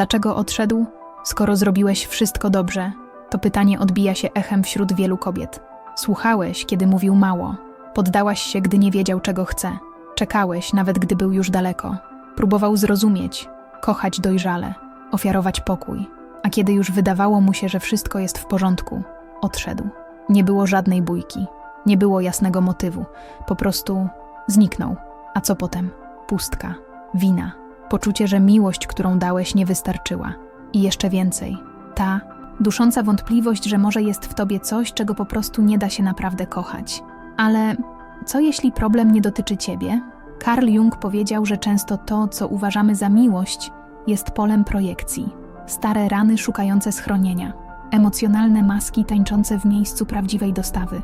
dlaczego odszedł? Skoro zrobiłeś wszystko dobrze, to pytanie odbija się echem wśród wielu kobiet. Słuchałeś, kiedy mówił mało. Poddałaś się, gdy nie wiedział, czego chce. Czekałeś, nawet gdy był już daleko. Próbował zrozumieć, kochać dojrzale, ofiarować pokój. A kiedy już wydawało mu się, że wszystko jest w porządku, odszedł. Nie było żadnej bójki, nie było jasnego motywu. Po prostu zniknął. A co potem? Pustka, wina, poczucie, że miłość, którą dałeś, nie wystarczyła. I jeszcze więcej. Ta dusząca wątpliwość, że może jest w tobie coś, czego po prostu nie da się naprawdę kochać. Ale co jeśli problem nie dotyczy ciebie? Carl Jung powiedział, że często to, co uważamy za miłość, jest polem projekcji. Stare rany szukające schronienia, emocjonalne maski tańczące w miejscu prawdziwej dostawy.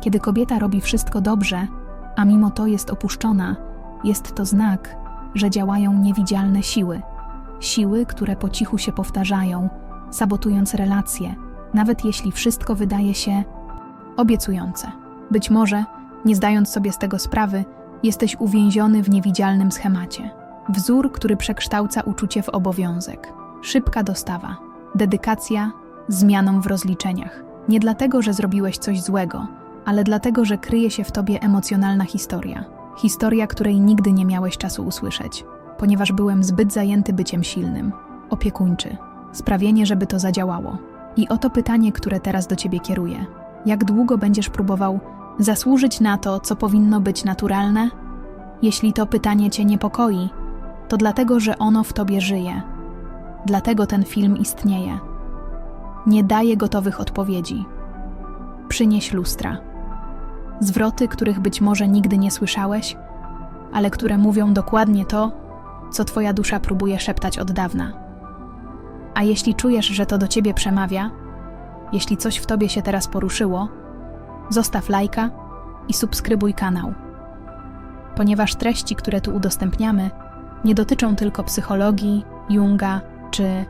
Kiedy kobieta robi wszystko dobrze, a mimo to jest opuszczona, jest to znak, że działają niewidzialne siły. Siły, które po cichu się powtarzają, sabotując relacje, nawet jeśli wszystko wydaje się obiecujące. Być może, nie zdając sobie z tego sprawy, jesteś uwięziony w niewidzialnym schemacie. Wzór, który przekształca uczucie w obowiązek. Szybka dostawa, dedykacja, zmianą w rozliczeniach. Nie dlatego, że zrobiłeś coś złego, ale dlatego, że kryje się w tobie emocjonalna historia. Historia, której nigdy nie miałeś czasu usłyszeć, ponieważ byłem zbyt zajęty byciem silnym, opiekuńczy, sprawienie, żeby to zadziałało. I oto pytanie, które teraz do ciebie kieruję. Jak długo będziesz próbował zasłużyć na to, co powinno być naturalne? Jeśli to pytanie cię niepokoi, to dlatego, że ono w tobie żyje. Dlatego ten film istnieje. Nie daje gotowych odpowiedzi. Przynieś lustra. Zwroty, których być może nigdy nie słyszałeś, ale które mówią dokładnie to, co twoja dusza próbuje szeptać od dawna. A jeśli czujesz, że to do ciebie przemawia, jeśli coś w tobie się teraz poruszyło, zostaw lajka i subskrybuj kanał. Ponieważ treści, które tu udostępniamy, nie dotyczą tylko psychologii, Junga czy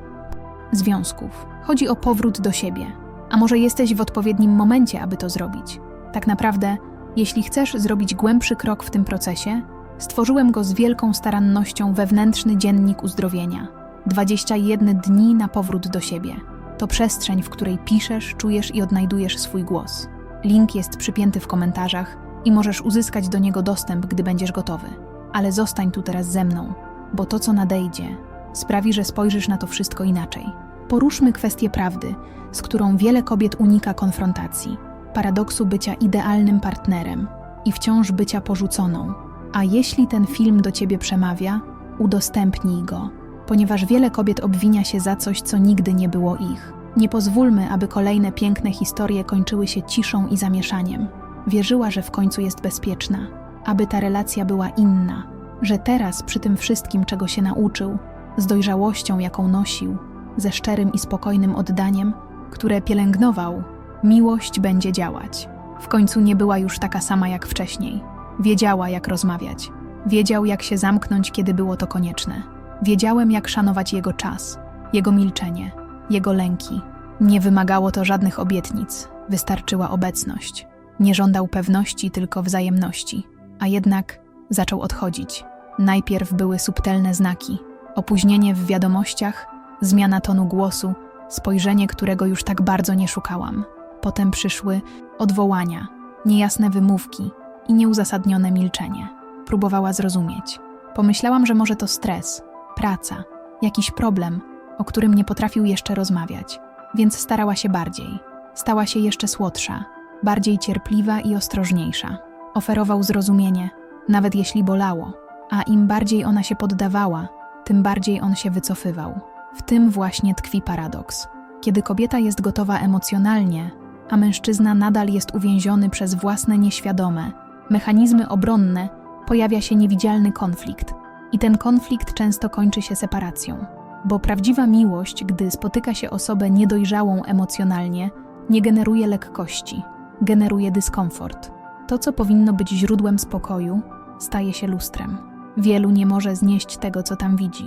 związków. Chodzi o powrót do siebie. A może jesteś w odpowiednim momencie, aby to zrobić? Tak naprawdę, jeśli chcesz zrobić głębszy krok w tym procesie, stworzyłem go z wielką starannością wewnętrzny dziennik uzdrowienia. 21 dni na powrót do siebie. To przestrzeń, w której piszesz, czujesz i odnajdujesz swój głos. Link jest przypięty w komentarzach i możesz uzyskać do niego dostęp, gdy będziesz gotowy. Ale zostań tu teraz ze mną, bo to, co nadejdzie, sprawi, że spojrzysz na to wszystko inaczej. Poruszmy kwestię prawdy, z którą wiele kobiet unika konfrontacji, paradoksu bycia idealnym partnerem i wciąż bycia porzuconą. A jeśli ten film do ciebie przemawia, udostępnij go, ponieważ wiele kobiet obwinia się za coś, co nigdy nie było ich. Nie pozwólmy, aby kolejne piękne historie kończyły się ciszą i zamieszaniem. Wierzyła, że w końcu jest bezpieczna, aby ta relacja była inna, że teraz, przy tym wszystkim, czego się nauczył, z dojrzałością, jaką nosił, ze szczerym i spokojnym oddaniem, które pielęgnował, miłość będzie działać. W końcu nie była już taka sama jak wcześniej. Wiedziała, jak rozmawiać. Wiedział, jak się zamknąć, kiedy było to konieczne. Wiedziałem, jak szanować jego czas, jego milczenie, jego lęki. Nie wymagało to żadnych obietnic, wystarczyła obecność. Nie żądał pewności, tylko wzajemności. A jednak zaczął odchodzić. Najpierw były subtelne znaki, opóźnienie w wiadomościach, zmiana tonu głosu, spojrzenie, którego już tak bardzo nie szukałam. Potem przyszły odwołania, niejasne wymówki i nieuzasadnione milczenie. Próbowała zrozumieć. Pomyślałam, że może to stres, praca, jakiś problem, o którym nie potrafił jeszcze rozmawiać, więc starała się bardziej. Stała się jeszcze słodsza, bardziej cierpliwa i ostrożniejsza. Oferował zrozumienie, nawet jeśli bolało, a im bardziej ona się poddawała, tym bardziej on się wycofywał. W tym właśnie tkwi paradoks. Kiedy kobieta jest gotowa emocjonalnie, a mężczyzna nadal jest uwięziony przez własne nieświadome mechanizmy obronne, pojawia się niewidzialny konflikt. I ten konflikt często kończy się separacją. Bo prawdziwa miłość, gdy spotyka się osobę niedojrzałą emocjonalnie, nie generuje lekkości, generuje dyskomfort. To, co powinno być źródłem spokoju, staje się lustrem. Wielu nie może znieść tego, co tam widzi.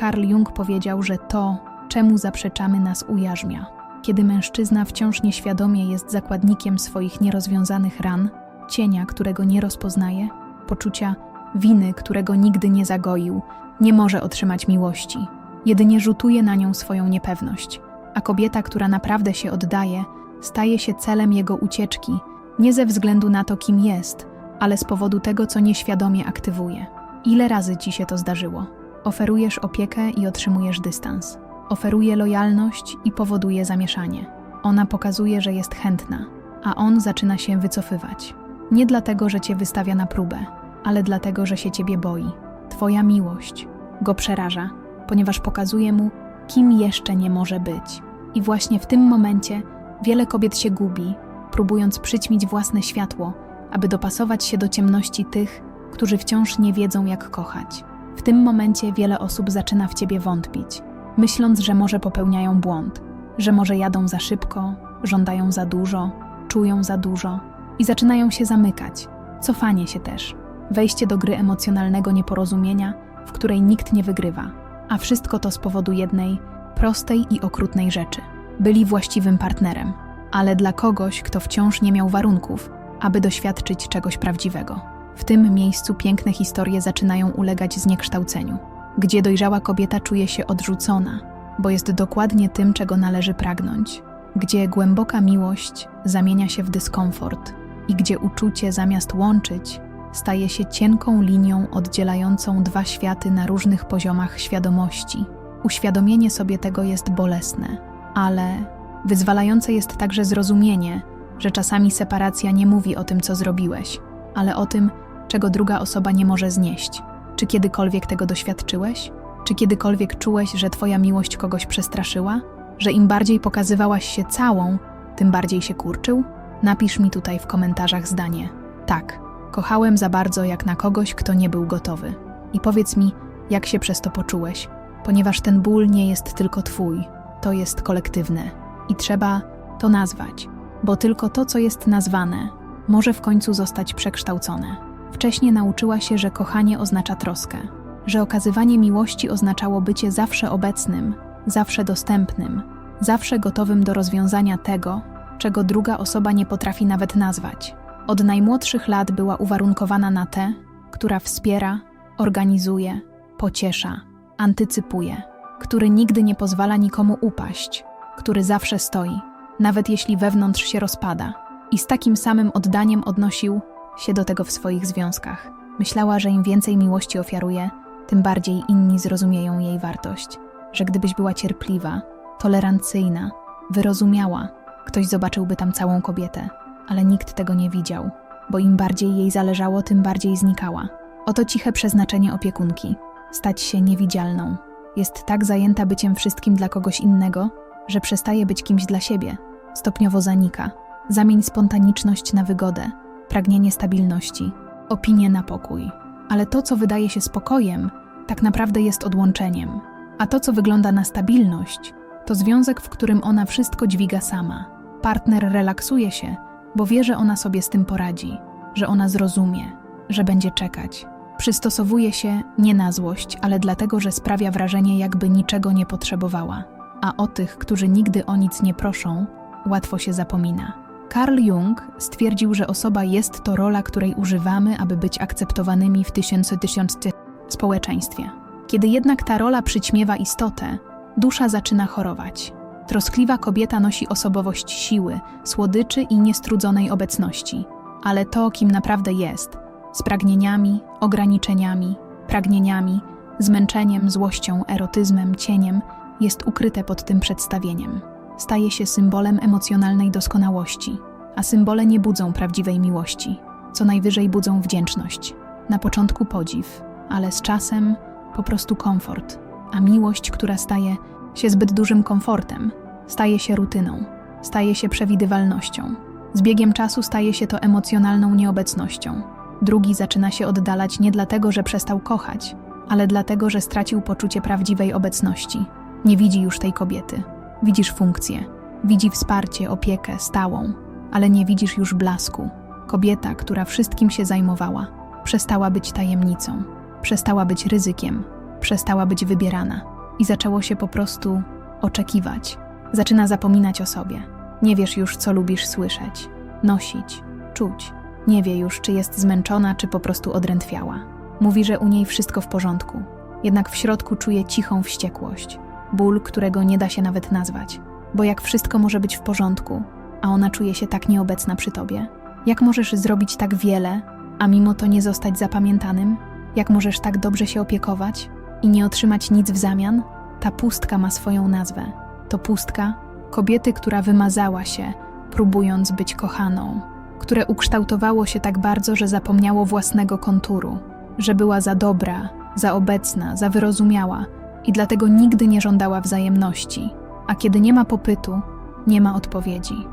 Carl Jung powiedział, że to, czemu zaprzeczamy, nas ujarzmia. Kiedy mężczyzna wciąż nieświadomie jest zakładnikiem swoich nierozwiązanych ran, cienia, którego nie rozpoznaje, poczucia winy, którego nigdy nie zagoił, nie może otrzymać miłości. jedynie rzutuje na nią swoją niepewność, a kobieta, która naprawdę się oddaje, staje się celem jego ucieczki, nie ze względu na to, kim jest, ale z powodu tego, co nieświadomie aktywuje. Ile razy ci się to zdarzyło? Oferujesz opiekę i otrzymujesz dystans. Oferuje lojalność i powoduje zamieszanie. Ona pokazuje, że jest chętna, a on zaczyna się wycofywać. Nie dlatego, że cię wystawia na próbę, ale dlatego, że się ciebie boi. Twoja miłość go przeraża, ponieważ pokazuje mu, kim jeszcze nie może być. I właśnie w tym momencie wiele kobiet się gubi, próbując przyćmić własne światło, aby dopasować się do ciemności tych, którzy wciąż nie wiedzą, jak kochać. W tym momencie wiele osób zaczyna w ciebie wątpić, myśląc, że może popełniają błąd, że może jadą za szybko, żądają za dużo, czują za dużo i zaczynają się zamykać. Cofanie się też, wejście do gry emocjonalnego nieporozumienia, w której nikt nie wygrywa, a wszystko to z powodu jednej, prostej i okrutnej rzeczy. Byli właściwym partnerem, ale dla kogoś, kto wciąż nie miał warunków, aby doświadczyć czegoś prawdziwego. W tym miejscu piękne historie zaczynają ulegać zniekształceniu, gdzie dojrzała kobieta czuje się odrzucona, bo jest dokładnie tym, czego należy pragnąć, gdzie głęboka miłość zamienia się w dyskomfort i gdzie uczucie zamiast łączyć, staje się cienką linią oddzielającą dwa światy na różnych poziomach świadomości. Uświadomienie sobie tego jest bolesne, ale wyzwalające jest także zrozumienie, że czasami separacja nie mówi o tym, co zrobiłeś, ale o tym, czego druga osoba nie może znieść. Czy kiedykolwiek tego doświadczyłeś? Czy kiedykolwiek czułeś, że Twoja miłość kogoś przestraszyła? Że im bardziej pokazywałaś się całą, tym bardziej się kurczył? Napisz mi tutaj w komentarzach zdanie. Tak, kochałem za bardzo jak na kogoś, kto nie był gotowy. I powiedz mi, jak się przez to poczułeś, ponieważ ten ból nie jest tylko Twój, to jest kolektywne. I trzeba to nazwać, bo tylko to, co jest nazwane, może w końcu zostać przekształcone. Wcześniej nauczyła się, że kochanie oznacza troskę, że okazywanie miłości oznaczało bycie zawsze obecnym, zawsze dostępnym, zawsze gotowym do rozwiązania tego, czego druga osoba nie potrafi nawet nazwać. Od najmłodszych lat była uwarunkowana na tę, która wspiera, organizuje, pociesza, antycypuje, który nigdy nie pozwala nikomu upaść, który zawsze stoi, nawet jeśli wewnątrz się rozpada. I z takim samym oddaniem odnosił się do tego w swoich związkach. Myślała, że im więcej miłości ofiaruje, tym bardziej inni zrozumieją jej wartość. Że gdybyś była cierpliwa, tolerancyjna, wyrozumiała, ktoś zobaczyłby tam całą kobietę, ale nikt tego nie widział, bo im bardziej jej zależało, tym bardziej znikała. Oto ciche przeznaczenie opiekunki stać się niewidzialną. Jest tak zajęta byciem wszystkim dla kogoś innego, że przestaje być kimś dla siebie. Stopniowo zanika. Zamień spontaniczność na wygodę, pragnienie stabilności, opinię na pokój. Ale to, co wydaje się spokojem, tak naprawdę jest odłączeniem. A to, co wygląda na stabilność, to związek, w którym ona wszystko dźwiga sama. Partner relaksuje się, bo wie, że ona sobie z tym poradzi, że ona zrozumie, że będzie czekać. Przystosowuje się nie na złość, ale dlatego, że sprawia wrażenie, jakby niczego nie potrzebowała. A o tych, którzy nigdy o nic nie proszą, łatwo się zapomina. Carl Jung stwierdził, że osoba jest to rola, której używamy, aby być akceptowanymi w tysiące tysiące społeczeństwie. Kiedy jednak ta rola przyćmiewa istotę, dusza zaczyna chorować. Troskliwa kobieta nosi osobowość siły, słodyczy i niestrudzonej obecności, ale to, kim naprawdę jest, z pragnieniami, ograniczeniami, pragnieniami, zmęczeniem, złością, erotyzmem, cieniem, jest ukryte pod tym przedstawieniem. Staje się symbolem emocjonalnej doskonałości, a symbole nie budzą prawdziwej miłości, co najwyżej budzą wdzięczność. Na początku podziw, ale z czasem po prostu komfort, a miłość, która staje się zbyt dużym komfortem, staje się rutyną, staje się przewidywalnością. Z biegiem czasu staje się to emocjonalną nieobecnością. Drugi zaczyna się oddalać nie dlatego, że przestał kochać, ale dlatego, że stracił poczucie prawdziwej obecności. Nie widzi już tej kobiety. Widzisz funkcję, widzi wsparcie, opiekę stałą, ale nie widzisz już blasku. Kobieta, która wszystkim się zajmowała, przestała być tajemnicą, przestała być ryzykiem, przestała być wybierana i zaczęło się po prostu oczekiwać. Zaczyna zapominać o sobie. Nie wiesz już, co lubisz słyszeć, nosić, czuć. Nie wie już, czy jest zmęczona, czy po prostu odrętwiała. Mówi, że u niej wszystko w porządku, jednak w środku czuje cichą wściekłość, ból, którego nie da się nawet nazwać. Bo jak wszystko może być w porządku, a ona czuje się tak nieobecna przy tobie? Jak możesz zrobić tak wiele, a mimo to nie zostać zapamiętanym? Jak możesz tak dobrze się opiekować i nie otrzymać nic w zamian? Ta pustka ma swoją nazwę. To pustka kobiety, która wymazała się, próbując być kochaną, które ukształtowało się tak bardzo, że zapomniało własnego konturu, że była za dobra, za obecna, za wyrozumiała i dlatego nigdy nie żądała wzajemności. A kiedy nie ma popytu, nie ma odpowiedzi.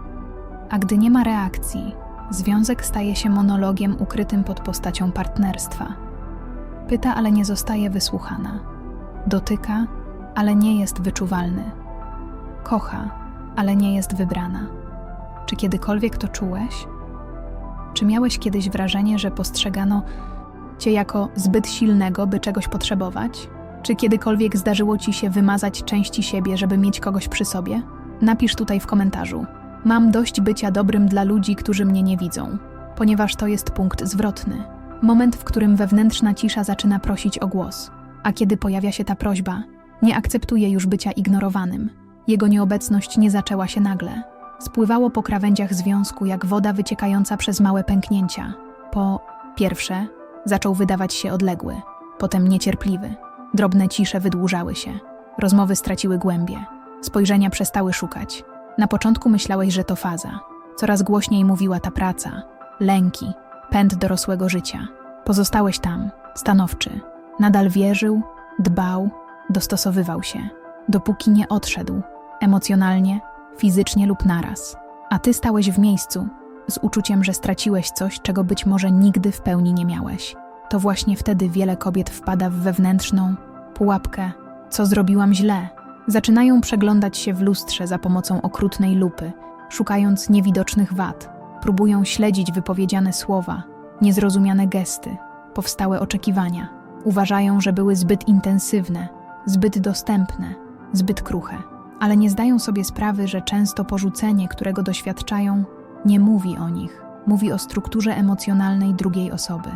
A gdy nie ma reakcji, związek staje się monologiem ukrytym pod postacią partnerstwa. Pyta, ale nie zostaje wysłuchana. Dotyka, ale nie jest wyczuwalny. Kocha, ale nie jest wybrana. Czy kiedykolwiek to czułeś? Czy miałeś kiedyś wrażenie, że postrzegano cię jako zbyt silnego, by czegoś potrzebować? Czy kiedykolwiek zdarzyło ci się wymazać części siebie, żeby mieć kogoś przy sobie? Napisz tutaj w komentarzu. Mam dość bycia dobrym dla ludzi, którzy mnie nie widzą, ponieważ to jest punkt zwrotny. Moment, w którym wewnętrzna cisza zaczyna prosić o głos. A kiedy pojawia się ta prośba, nie akceptuje już bycia ignorowanym. Jego nieobecność nie zaczęła się nagle. Spływało po krawędziach związku jak woda wyciekająca przez małe pęknięcia. Po pierwsze, zaczął wydawać się odległy, potem niecierpliwy. Drobne cisze wydłużały się. Rozmowy straciły głębie. Spojrzenia przestały szukać. Na początku myślałeś, że to faza. Coraz głośniej mówiła ta praca, lęki, pęd dorosłego życia. Pozostałeś tam, stanowczy. Nadal wierzył, dbał, dostosowywał się, dopóki nie odszedł, emocjonalnie, fizycznie lub naraz. A ty stałeś w miejscu, z uczuciem, że straciłeś coś, czego być może nigdy w pełni nie miałeś. To właśnie wtedy wiele kobiet wpada w wewnętrzną pułapkę. Co zrobiłam źle? Zaczynają przeglądać się w lustrze za pomocą okrutnej lupy, szukając niewidocznych wad. Próbują śledzić wypowiedziane słowa, niezrozumiane gesty, powstałe oczekiwania. Uważają, że były zbyt intensywne, zbyt dostępne, zbyt kruche, ale nie zdają sobie sprawy, że często porzucenie, którego doświadczają, nie mówi o nich, mówi o strukturze emocjonalnej drugiej osoby.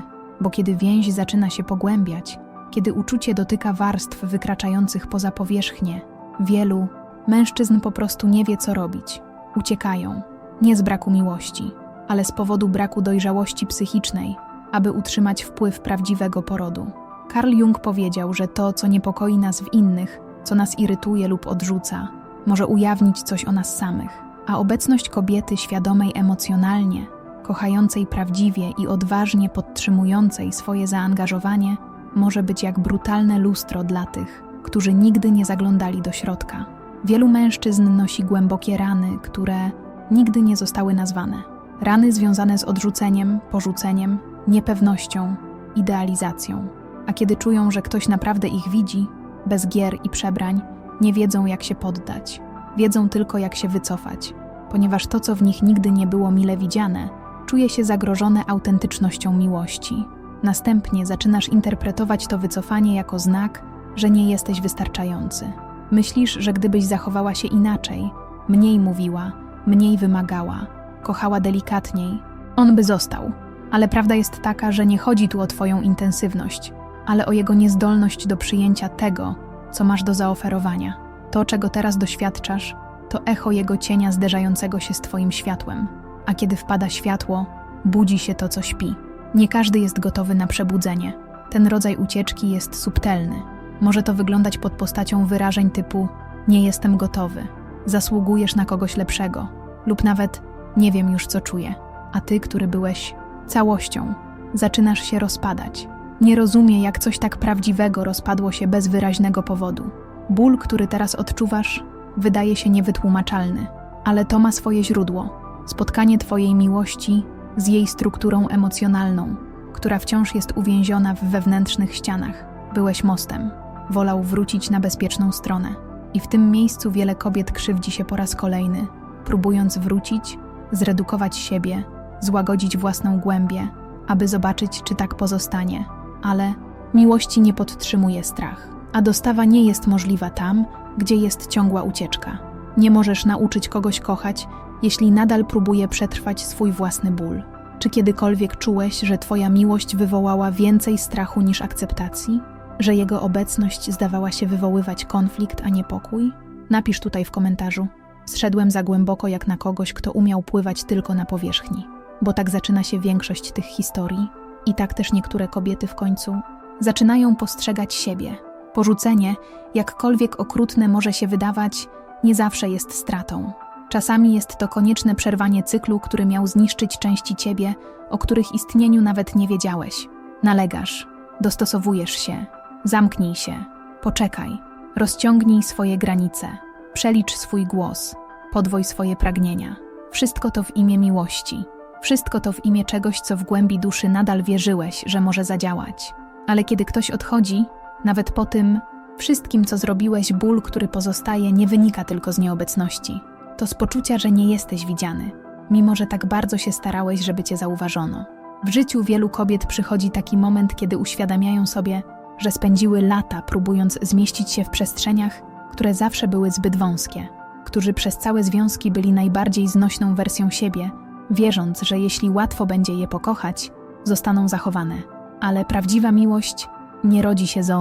Bo kiedy więź zaczyna się pogłębiać, kiedy uczucie dotyka warstw wykraczających poza powierzchnię, wielu mężczyzn po prostu nie wie, co robić. Uciekają, nie z braku miłości, ale z powodu braku dojrzałości psychicznej, aby utrzymać wpływ prawdziwego porodu. Carl Jung powiedział, że to, co niepokoi nas w innych, co nas irytuje lub odrzuca, może ujawnić coś o nas samych, a obecność kobiety świadomej emocjonalnie, kochającej prawdziwie i odważnie podtrzymującej swoje zaangażowanie, może być jak brutalne lustro dla tych, którzy nigdy nie zaglądali do środka. Wielu mężczyzn nosi głębokie rany, które nigdy nie zostały nazwane. Rany związane z odrzuceniem, porzuceniem, niepewnością, idealizacją. A kiedy czują, że ktoś naprawdę ich widzi, bez gier i przebrań, nie wiedzą jak się poddać. Wiedzą tylko jak się wycofać, ponieważ to, co w nich nigdy nie było mile widziane, czuje się zagrożone autentycznością miłości. Następnie zaczynasz interpretować to wycofanie jako znak, że nie jesteś wystarczający. Myślisz, że gdybyś zachowała się inaczej, mniej mówiła, mniej wymagała, kochała delikatniej, on by został. Ale prawda jest taka, że nie chodzi tu o Twoją intensywność, ale o jego niezdolność do przyjęcia tego, co masz do zaoferowania. To, czego teraz doświadczasz, to echo jego cienia zderzającego się z Twoim światłem. A kiedy wpada światło, budzi się to, co śpi. Nie każdy jest gotowy na przebudzenie. Ten rodzaj ucieczki jest subtelny. Może to wyglądać pod postacią wyrażeń typu: Nie jestem gotowy, zasługujesz na kogoś lepszego, lub nawet nie wiem już, co czuję. A ty, który byłeś całością, zaczynasz się rozpadać. Nie rozumie, jak coś tak prawdziwego rozpadło się bez wyraźnego powodu. Ból, który teraz odczuwasz, wydaje się niewytłumaczalny, ale to ma swoje źródło. Spotkanie Twojej miłości z jej strukturą emocjonalną, która wciąż jest uwięziona w wewnętrznych ścianach. Byłeś mostem. Wolał wrócić na bezpieczną stronę. I w tym miejscu wiele kobiet krzywdzi się po raz kolejny, próbując wrócić, zredukować siebie, złagodzić własną głębię, aby zobaczyć, czy tak pozostanie. Ale miłości nie podtrzymuje strach, a dostawa nie jest możliwa tam, gdzie jest ciągła ucieczka. Nie możesz nauczyć kogoś kochać, jeśli nadal próbuje przetrwać swój własny ból. Czy kiedykolwiek czułeś, że Twoja miłość wywołała więcej strachu niż akceptacji? Że jego obecność zdawała się wywoływać konflikt, a nie pokój? Napisz tutaj w komentarzu. Zszedłem za głęboko jak na kogoś, kto umiał pływać tylko na powierzchni. Bo tak zaczyna się większość tych historii. I tak też niektóre kobiety w końcu zaczynają postrzegać siebie. Porzucenie, jakkolwiek okrutne może się wydawać, nie zawsze jest stratą. Czasami jest to konieczne przerwanie cyklu, który miał zniszczyć części ciebie, o których istnieniu nawet nie wiedziałeś. Nalegasz, dostosowujesz się, zamknij się, poczekaj, rozciągnij swoje granice, przelicz swój głos, podwój swoje pragnienia. Wszystko to w imię miłości. Wszystko to w imię czegoś, co w głębi duszy nadal wierzyłeś, że może zadziałać. Ale kiedy ktoś odchodzi, nawet po tym wszystkim, co zrobiłeś, ból, który pozostaje, nie wynika tylko z nieobecności. To z poczucia, że nie jesteś widziany, mimo że tak bardzo się starałeś, żeby cię zauważono. W życiu wielu kobiet przychodzi taki moment, kiedy uświadamiają sobie, że spędziły lata próbując zmieścić się w przestrzeniach, które zawsze były zbyt wąskie, którzy przez całe związki byli najbardziej znośną wersją siebie, wierząc, że jeśli łatwo będzie je pokochać, zostaną zachowane. Ale prawdziwa miłość nie rodzi się z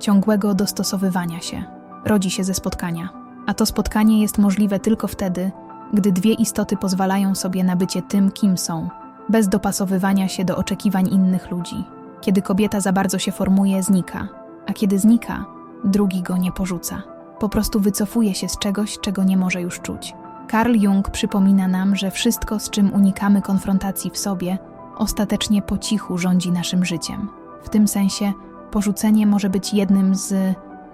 ciągłego dostosowywania się, rodzi się ze spotkania. A to spotkanie jest możliwe tylko wtedy, gdy dwie istoty pozwalają sobie na bycie tym, kim są, bez dopasowywania się do oczekiwań innych ludzi. Kiedy kobieta za bardzo się formuje, znika, a kiedy znika, drugi go nie porzuca. Po prostu wycofuje się z czegoś, czego nie może już czuć. Carl Jung przypomina nam, że wszystko, z czym unikamy konfrontacji w sobie, ostatecznie po cichu rządzi naszym życiem. W tym sensie porzucenie może być jednym z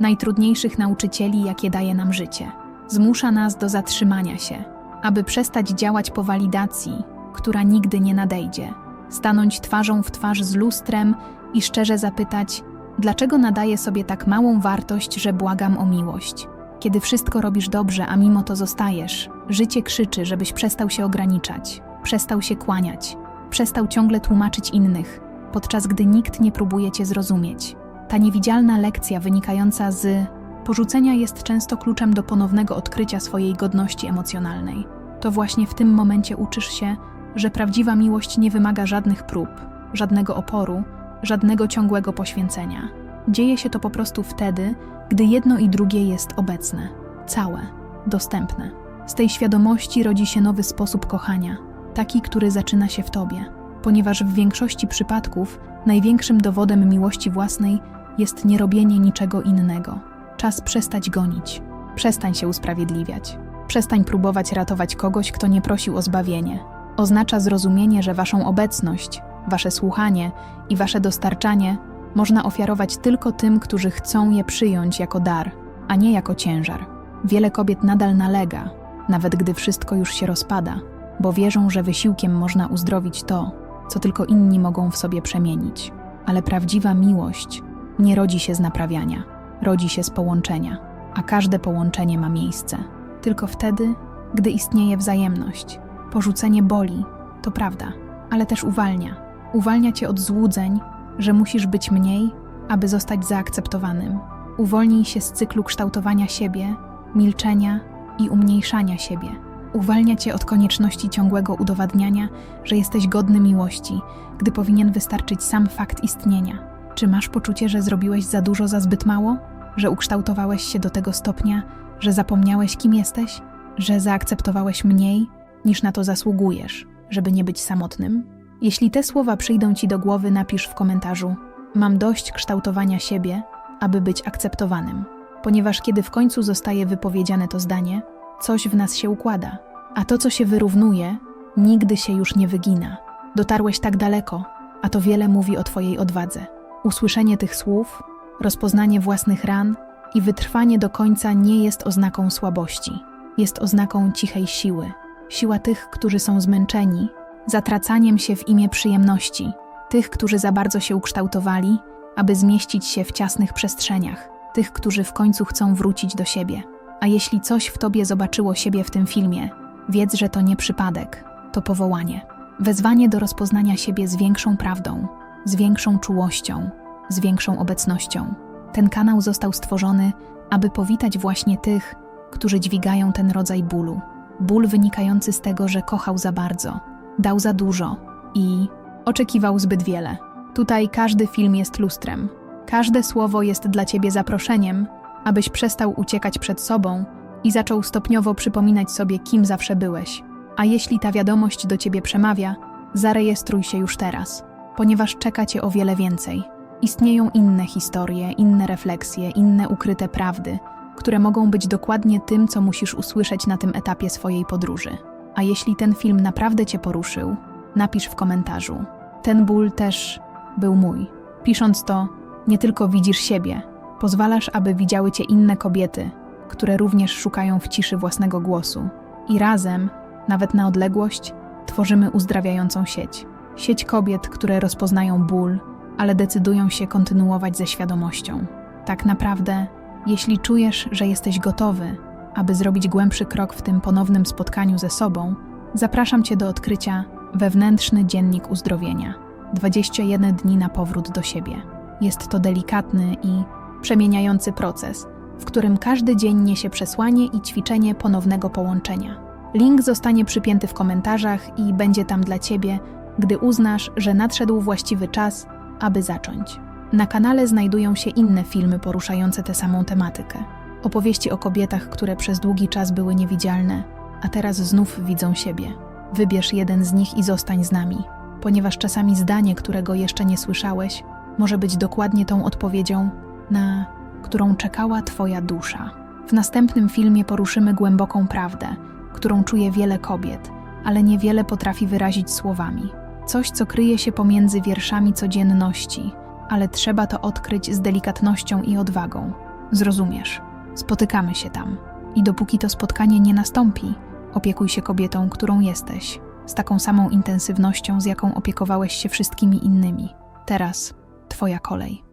najtrudniejszych nauczycieli, jakie daje nam życie. Zmusza nas do zatrzymania się, aby przestać działać po walidacji, która nigdy nie nadejdzie, stanąć twarzą w twarz z lustrem i szczerze zapytać, dlaczego nadaję sobie tak małą wartość, że błagam o miłość. Kiedy wszystko robisz dobrze, a mimo to zostajesz, życie krzyczy, żebyś przestał się ograniczać, przestał się kłaniać, przestał ciągle tłumaczyć innych, podczas gdy nikt nie próbuje cię zrozumieć. Ta niewidzialna lekcja wynikająca z porzucenia jest często kluczem do ponownego odkrycia swojej godności emocjonalnej. To właśnie w tym momencie uczysz się, że prawdziwa miłość nie wymaga żadnych prób, żadnego oporu, żadnego ciągłego poświęcenia. Dzieje się to po prostu wtedy, gdy jedno i drugie jest obecne, całe, dostępne. Z tej świadomości rodzi się nowy sposób kochania, taki, który zaczyna się w tobie, ponieważ w większości przypadków największym dowodem miłości własnej jest nierobienie niczego innego. Czas przestać gonić, przestań się usprawiedliwiać, przestań próbować ratować kogoś, kto nie prosił o zbawienie. Oznacza zrozumienie, że waszą obecność, wasze słuchanie i wasze dostarczanie można ofiarować tylko tym, którzy chcą je przyjąć jako dar, a nie jako ciężar. Wiele kobiet nadal nalega, nawet gdy wszystko już się rozpada, bo wierzą, że wysiłkiem można uzdrowić to, co tylko inni mogą w sobie przemienić. Ale prawdziwa miłość nie rodzi się z naprawiania, rodzi się z połączenia, a każde połączenie ma miejsce. Tylko wtedy, gdy istnieje wzajemność. Porzucenie boli, to prawda, ale też uwalnia. Uwalnia cię od złudzeń, że musisz być mniej, aby zostać zaakceptowanym. Uwolnij się z cyklu kształtowania siebie, milczenia i umniejszania siebie. Uwalnia cię od konieczności ciągłego udowadniania, że jesteś godny miłości, gdy powinien wystarczyć sam fakt istnienia. Czy masz poczucie, że zrobiłeś za dużo za zbyt mało? Że ukształtowałeś się do tego stopnia, że zapomniałeś, kim jesteś? Że zaakceptowałeś mniej, niż na to zasługujesz, żeby nie być samotnym? Jeśli te słowa przyjdą ci do głowy, napisz w komentarzu: Mam dość kształtowania siebie, aby być akceptowanym. Ponieważ kiedy w końcu zostaje wypowiedziane to zdanie, coś w nas się układa, a to, co się wyrównuje, nigdy się już nie wygina. Dotarłeś tak daleko, a to wiele mówi o Twojej odwadze. Usłyszenie tych słów, rozpoznanie własnych ran i wytrwanie do końca nie jest oznaką słabości, jest oznaką cichej siły. Siła tych, którzy są zmęczeni, zatracaniem się w imię przyjemności, tych, którzy za bardzo się ukształtowali, aby zmieścić się w ciasnych przestrzeniach, tych, którzy w końcu chcą wrócić do siebie. A jeśli coś w tobie zobaczyło siebie w tym filmie, wiedz, że to nie przypadek, to powołanie. Wezwanie do rozpoznania siebie z większą prawdą, z większą czułością, z większą obecnością. Ten kanał został stworzony, aby powitać właśnie tych, którzy dźwigają ten rodzaj bólu. Ból wynikający z tego, że kochał za bardzo, dał za dużo i oczekiwał zbyt wiele. Tutaj każdy film jest lustrem. Każde słowo jest dla ciebie zaproszeniem, abyś przestał uciekać przed sobą i zaczął stopniowo przypominać sobie, kim zawsze byłeś. A jeśli ta wiadomość do ciebie przemawia, zarejestruj się już teraz, ponieważ czeka cię o wiele więcej. Istnieją inne historie, inne refleksje, inne ukryte prawdy, które mogą być dokładnie tym, co musisz usłyszeć na tym etapie swojej podróży. A jeśli ten film naprawdę cię poruszył, napisz w komentarzu. Ten ból też był mój. Pisząc to, nie tylko widzisz siebie, pozwalasz, aby widziały cię inne kobiety, które również szukają w ciszy własnego głosu. I razem, nawet na odległość, tworzymy uzdrawiającą sieć. Sieć kobiet, które rozpoznają ból, ale decydują się kontynuować ze świadomością. Tak naprawdę, jeśli czujesz, że jesteś gotowy, aby zrobić głębszy krok w tym ponownym spotkaniu ze sobą, zapraszam Cię do odkrycia Wewnętrzny Dziennik Uzdrowienia 21 dni na powrót do siebie. Jest to delikatny i przemieniający proces, w którym każdy dzień niesie przesłanie i ćwiczenie ponownego połączenia. Link zostanie przypięty w komentarzach i będzie tam dla Ciebie, gdy uznasz, że nadszedł właściwy czas, aby zacząć. Na kanale znajdują się inne filmy poruszające tę samą tematykę. Opowieści o kobietach, które przez długi czas były niewidzialne, a teraz znów widzą siebie. Wybierz jeden z nich i zostań z nami, ponieważ czasami zdanie, którego jeszcze nie słyszałeś, może być dokładnie tą odpowiedzią, na którą czekała Twoja dusza. W następnym filmie poruszymy głęboką prawdę, którą czuje wiele kobiet, ale niewiele potrafi wyrazić słowami. Coś, co kryje się pomiędzy wierszami codzienności, ale trzeba to odkryć z delikatnością i odwagą. Zrozumiesz. Spotykamy się tam. I dopóki to spotkanie nie nastąpi, opiekuj się kobietą, którą jesteś, z taką samą intensywnością, z jaką opiekowałeś się wszystkimi innymi. Teraz Twoja kolej.